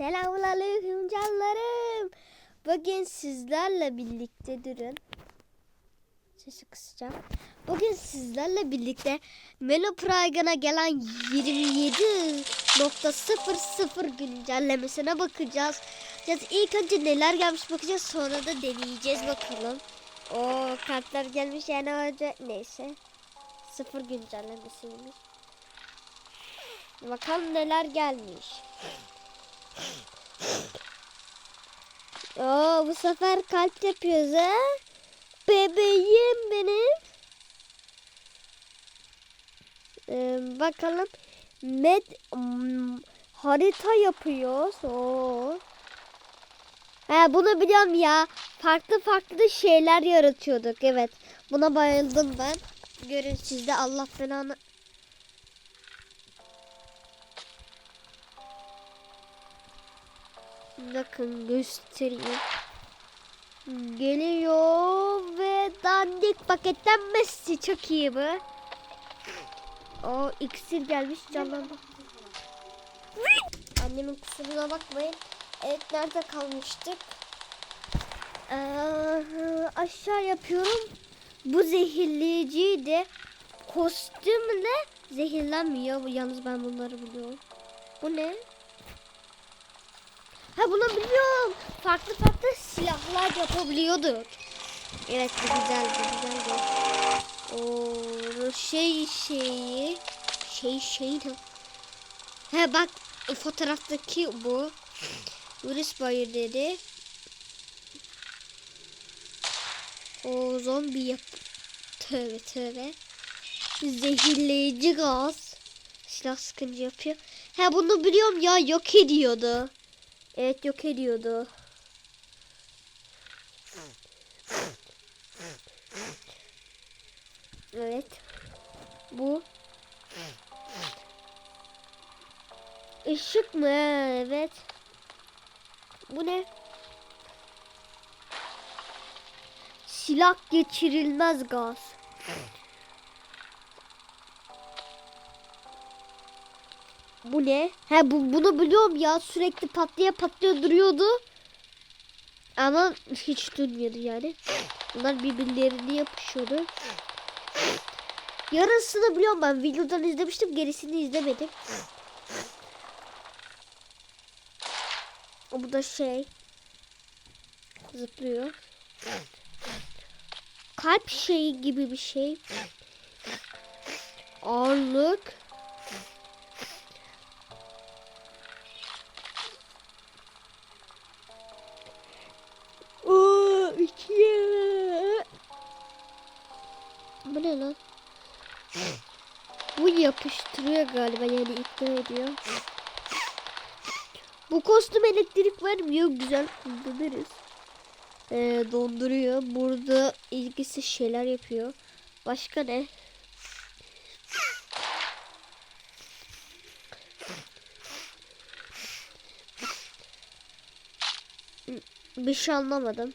Selamünaleyküm canlarım. Bugün sizlerle birlikte durun. Sesi kısacağım. Bugün sizlerle birlikte Melo Pragan'a gelen 27.00 güncellemesine bakacağız. Yani ilk önce neler gelmiş bakacağız sonra da deneyeceğiz bakalım. O kartlar gelmiş yani önce neyse. Sıfır güncellemesiymiş. Bakalım neler gelmiş. Oo, bu sefer kalp yapıyoruz ha. Bebeğim benim. Ee, bakalım. Med hmm, harita yapıyoruz. Oo. He bunu biliyorum ya. Farklı farklı şeyler yaratıyorduk. Evet. Buna bayıldım ben. Görün sizde Allah belanı. Bakın göstereyim. Geliyor ve dandik paketlenmesi çok iyi bu. O iksir gelmiş canlandı. Annemin kusuruna bakmayın. Evet nerede kalmıştık? Ee, aşağı yapıyorum. Bu zehirleyiciydi. Kostümle zehirlenmiyor. Yalnız ben bunları biliyorum. Bu ne? Ha bunu biliyorum. Farklı farklı silahlar yapabiliyorduk. Evet bu güzel bu güzel. O şey şeyi şey şey ne? He bak fotoğraftaki bu. Virüs dedi. O zombi yap. Tövbe tövbe. Zehirleyici gaz. Silah sıkıntı yapıyor. He bunu biliyorum ya yok ediyordu. Evet yok ediyordu. Evet. Bu. Işık mı? Evet. Bu ne? Silah geçirilmez gaz. Bu ne? He bu bunu biliyorum ya sürekli patlaya patlaya duruyordu. Ama hiç durmuyordu yani. Bunlar birbirlerine yapışıyordu. Yarısını biliyorum ben videodan izlemiştim gerisini izlemedim. Bu da şey zıplıyor. Kalp şeyi gibi bir şey. Ağırlık. Galiba yani ikna ediyor. Bu kostüm elektrik vermiyor. Güzel kullanırız. Ee, donduruyor. Burada ilgisiz şeyler yapıyor. Başka ne? Bir şey anlamadım.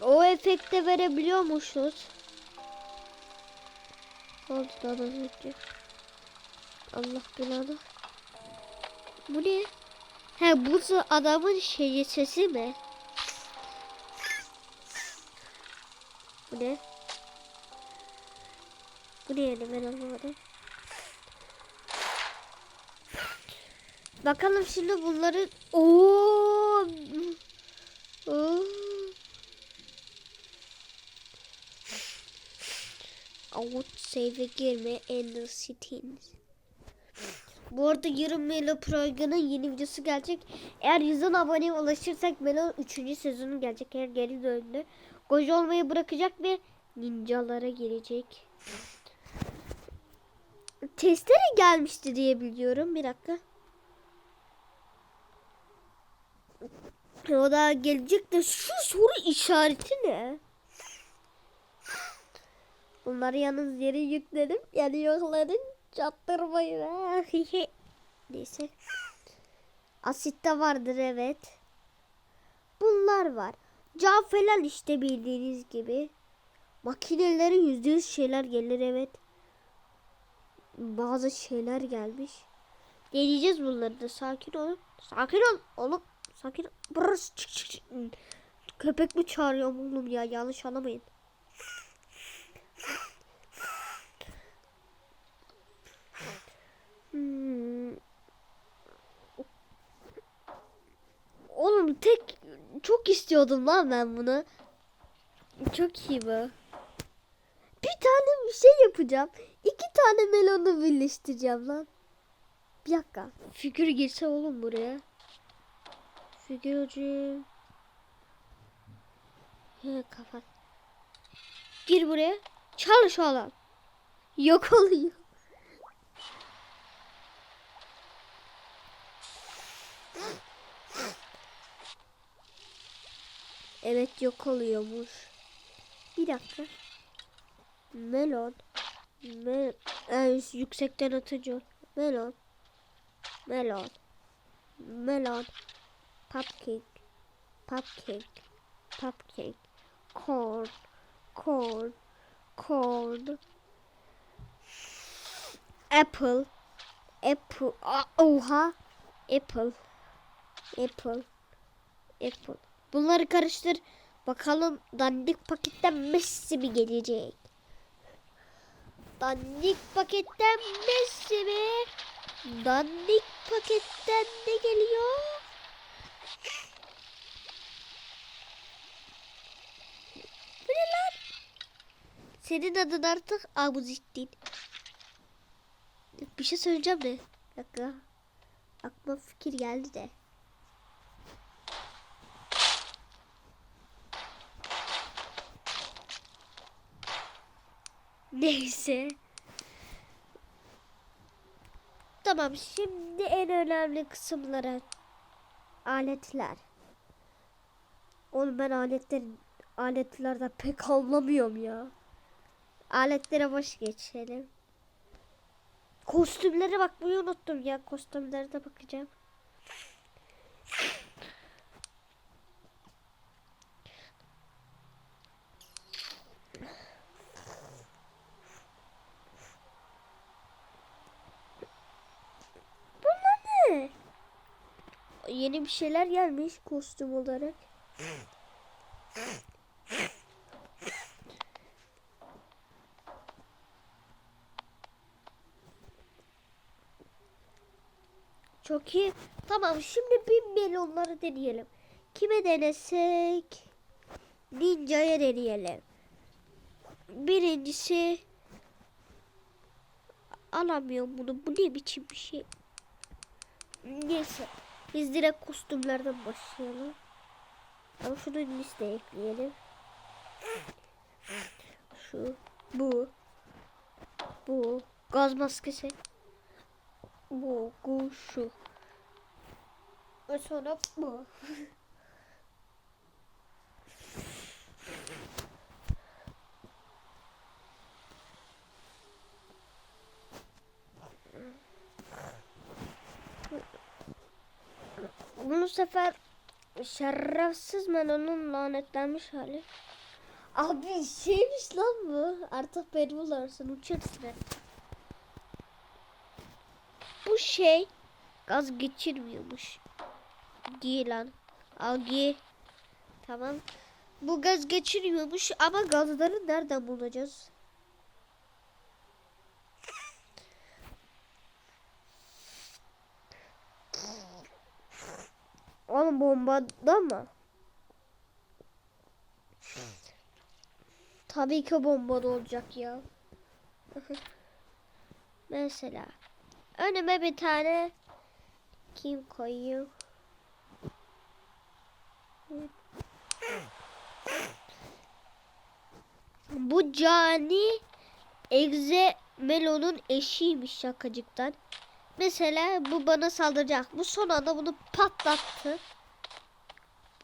O efekte verebiliyormuşuz. Oldu da az önce. Allah belanı. Bu ne? He bu da adamın şeyi sesi mi? Bu ne? Bu ne yani ben anlamadım. Bakalım şimdi bunları Oo! Oo! Out save'e girme Ender Cities. Bu arada yarın Melo Pro'nun yeni videosu gelecek. Eğer 100 aboneye ulaşırsak Melo 3. sezonu gelecek. Eğer geri döndü. Goji olmayı bırakacak ve ninjalara girecek. Testere gelmişti diye biliyorum. Bir dakika. O da gelecek de şu soru işareti ne? Bunları yalnız yere yükledim. Yani yokların çattırmayın. ha. Neyse. Asitte vardır evet. Bunlar var. Cam falan işte bildiğiniz gibi. Makinelerin yüzde yüz şeyler gelir evet. bazı şeyler gelmiş. Deneyeceğiz bunları da. Sakin olun. Sakin ol oğlum. Sakin ol. Burası çık çık çık. Köpek mi çağırıyorum oğlum ya? Yanlış anlamayın. Hmm. Oğlum tek çok istiyordum lan ben bunu. Çok iyi bu. Bir tane bir şey yapacağım. İki tane melonu birleştireceğim lan. Bir dakika. Figür girse oğlum buraya. Figür ucu. He kapat. Gir buraya. Çalış oğlum. Yok oluyor. Evet yok oluyormuş. Bir dakika. Melon. Mel en yüksekten atacağım. Melon. Melon. Melon. Cupcake. Cupcake. Cupcake. Corn. Corn. Corn. Apple. Apple. Oha. Apple. Apple. Apple. Bunları karıştır. Bakalım dandik paketten Messi mi gelecek? Dandik paketten Messi mi? Dandik paketten ne geliyor? Bu ne lan? Senin adın artık Abuzittin. Bir şey söyleyeceğim de. Dakika. Aklıma fikir geldi de. Neyse. Tamam şimdi en önemli kısımlara aletler. Oğlum ben aletler aletlerde pek anlamıyorum ya. Aletlere boş geçelim. Kostümlere bakmayı unuttum ya. Kostümlere de bakacağım. Bunlar ne? Yeni bir şeyler gelmiş kostüm olarak. Çok iyi. Tamam şimdi bir melonları deneyelim. Kime denesek? Ninja'ya deneyelim. Birincisi alamıyorum bunu. Bu ne biçim bir şey? Neyse. Biz direkt kostümlerden başlayalım. Ama şunu listeye ekleyelim. Şu, bu, bu, gaz maskesi, bu, bu, şu. Ve sonra bu. Bu sefer şerefsiz melonun lanetlenmiş hali. Abi şeymiş lan bu. Artık beni bularsın uçarsın. Bu şey gaz geçirmiyormuş. Giy lan. Al giy. Tamam. Bu gaz geçirmiyormuş ama gazları nereden bulacağız? Oğlum bombada mı? Tabii ki bombada olacak ya. Mesela önüme bir tane kim koyuyor? Bu cani Egze Melo'nun eşiymiş şakacıktan. Mesela bu bana saldıracak. Bu son anda bunu patlattı.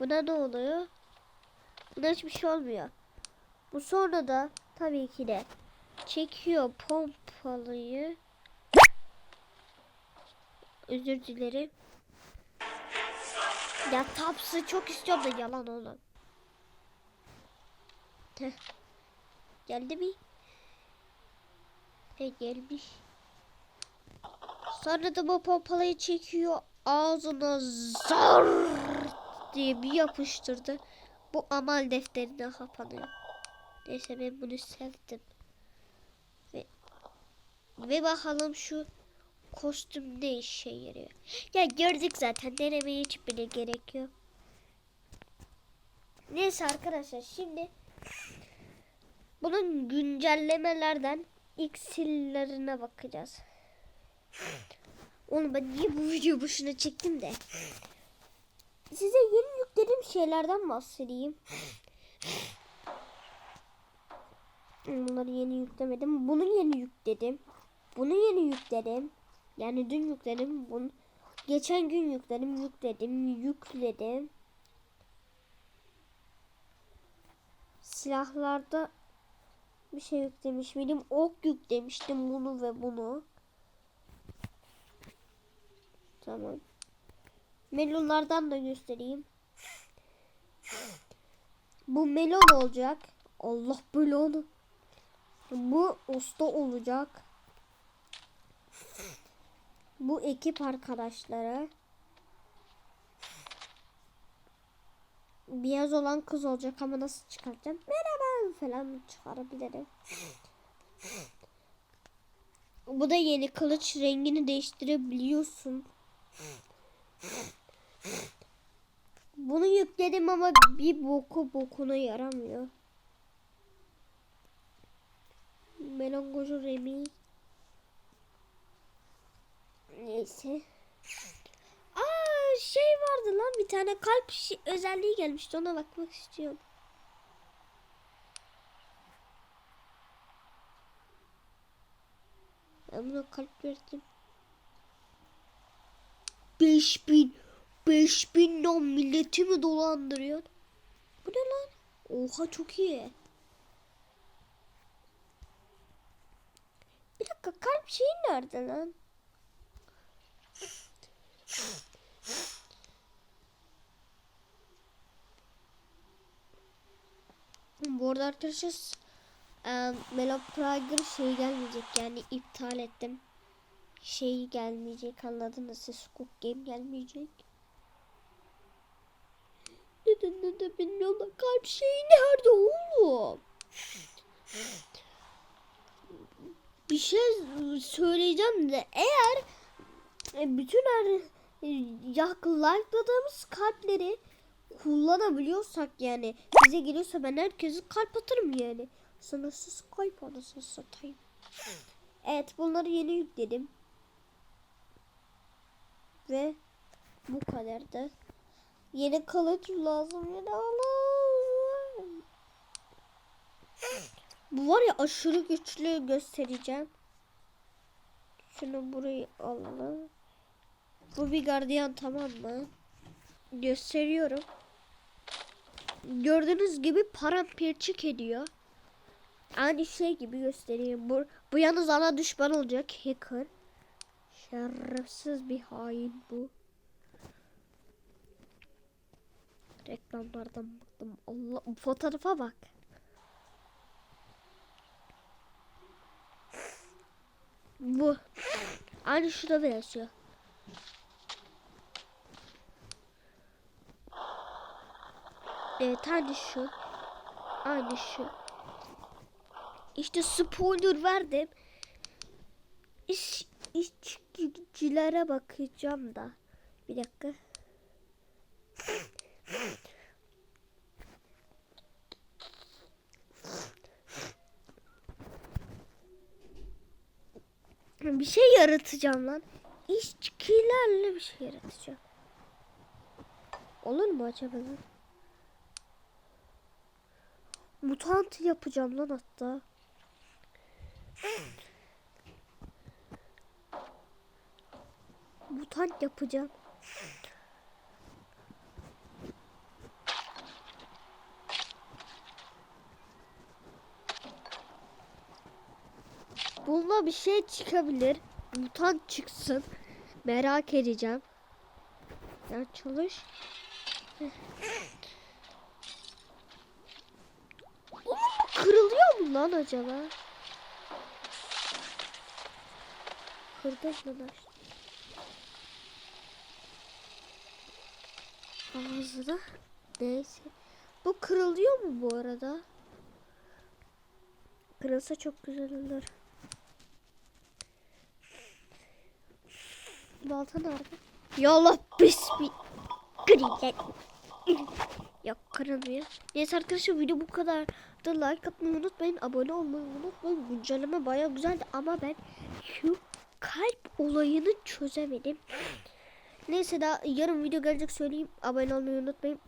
Buna ne oluyor? Buna hiçbir şey olmuyor. Bu sonra da tabii ki de çekiyor pompalıyı. Özür dilerim. Ya tapsı çok istiyorum da yalan oğlum. Heh. Geldi mi? He gelmiş. Sonra da bu pompalayı çekiyor. Ağzına zar diye bir yapıştırdı. Bu amal defterine kapanıyor. Neyse ben bunu sevdim. Ve, ve bakalım şu kostüm ne işe yarıyor. Ya gördük zaten denemeye hiç bile gerek yok. Neyse arkadaşlar şimdi bunun güncellemelerden iksirlerine bakacağız. Oğlum ben niye bu videoyu boşuna çektim de. Size yeni yüklediğim şeylerden bahsedeyim. Bunları yeni yüklemedim. Bunu yeni yükledim. Bunu yeni yükledim. Yani dün yükledim. Bunu geçen gün yükledim. Yükledim. Yükledim. Silahlarda bir şey yüklemiş miydim? Ok yüklemiştim bunu ve bunu. Tamam. Melonlardan da göstereyim. Bu melon olacak. Allah melonu. Bu usta olacak. Bu ekip arkadaşları. Beyaz olan kız olacak ama nasıl çıkartacağım? Merhaba falan çıkarabilirim. Bu da yeni kılıç rengini değiştirebiliyorsun. Bunu yükledim ama bir boku bokuna yaramıyor. Melangoju Remi. Neyse. Aa şey vardı lan bir tane kalp özelliği gelmişti ona bakmak istiyorum. Ben buna kalp verdim. 5000 5000 lan milleti mi dolandırıyor? Bu ne lan? Oha çok iyi. Bir dakika kalp şeyi nerede lan? Bu arada arkadaşlar e, Melo Prager şey gelmeyecek yani iptal ettim. Şey gelmeyecek anladınız siz Squid Game gelmeyecek. Neden neden bilmiyorum kalp şeyi nerede oğlum? Bir şey söyleyeceğim de eğer e, bütün her e, like'ladığımız kalpleri kullanabiliyorsak yani bize geliyorsa ben herkese kalp atarım yani. Sınırsız kalp anasını satayım. Evet bunları yeni yükledim. Ve bu kadardı. Yeni kılıç lazım yine lazım. Bu var ya aşırı güçlü göstereceğim. Şunu buraya alalım. Bu bir gardiyan tamam mı? Gösteriyorum. Gördüğünüz gibi paramparçık ediyor. Aynı şey gibi göstereyim. Bu, bu yalnız ana düşman olacak. Hacker. Şerefsiz bir hain bu. Reklamlardan baktım. Allah fotoğrafa bak. Bu. Aynı şurada benziyor. Evet aynı şu. Aynı şu. İşte spoiler verdim. İş, işçilere bakacağım da. Bir dakika. Bir şey yaratacağım lan. İşçilerle bir şey yaratacağım. Olur mu acaba lan? Mutant yapacağım lan hatta. Mutant yapacağım. Bununla bir şey çıkabilir. Mutant çıksın. Merak edeceğim. Ya çalış. Kırılıyor mu lan acaba? kırdım mı da? Ağzına. Neyse. Bu kırılıyor mu bu arada? Kırılsa çok güzel olur. Balta nerede? Yallah bismi. Kırılacak. Yok kırılmıyor. Neyse arkadaşlar video bu kadar. Da like atmayı unutmayın. Abone olmayı unutmayın. Güncelleme baya güzeldi ama ben şu kalp olayını çözemedim. Neyse daha yarın video gelecek söyleyeyim. Abone olmayı unutmayın.